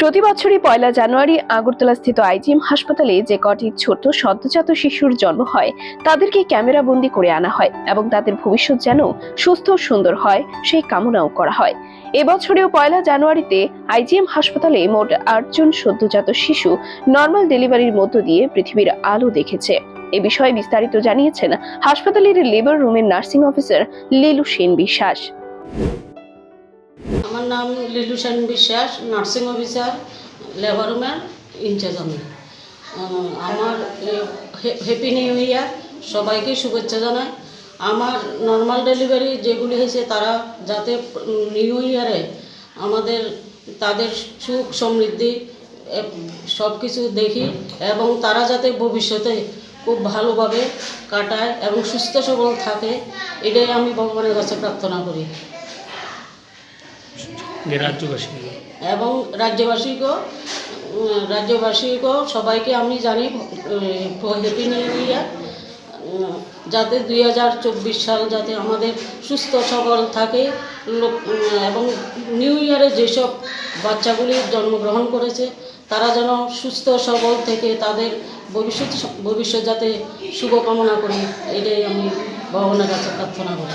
প্রতি বছরই পয়লা জানুয়ারি আগরতলা স্থিত আইজিএম হাসপাতালে যে কটি ছোট সদ্যজাত শিশুর জন্ম হয়, তাদেরকে ক্যামেরা বন্দি করে আনা হয় এবং তাদের ভবিষ্যৎ যেন সুস্থ সুন্দর হয়, সেই কামনাও করা হয়। এবছরেও পয়লা জানুয়ারিতে আইজিএম হাসপাতালে মোট আটজন সদ্যজাত শিশু নর্মাল ডেলিভারির মধ্য দিয়ে পৃথিবীর আলো দেখেছে। এ বিষয়ে বিস্তারিত জানিয়েছেন হাসপাতালের লেবার রুমের নার্সিং অফিসার লিলু সেন বিশ্বাস। আমার নাম Lilu Sen Biswas, nursing officer, labour রুমের ইনচার্জ আমি। আমার হ্যাপি নিউ ইয়ার সবাইকে শুভেচ্ছা জানাই। আমার নর্মাল ডেলিভারি যেগুলি হয়েছে, তারা যাতে নিউ ইয়ারে আমাদের, তাদের সুখ সমৃদ্ধি সব কিছু দেখি এবং তারা যাতে ভবিষ্যতে খুব ভালোভাবে কাটায় এবং সুস্থ সবল থাকে, এটাই আমি ভগবানের কাছে প্রার্থনা করি। এবং রাজ্যবাসীকেও উম, রাজ্যবাসীকেও সবাইকে আমি জানি হ্যাপি নিউ ইয়ার যাতে দুই হাজার চব্বিশ সাল যাতে আমাদের সুস্থ সবল থাকে এবং নিউ ইয়ারে যেসব বাচ্চাগুলি জন্মগ্রহণ করেছে তারা যেন সুস্থ সবল থেকে তাদের ভবিষ্যৎ ভবিষ্যৎ যাতে শুভকামনা করি এটাই আমি ভগবানের কাছে প্রার্থনা করি।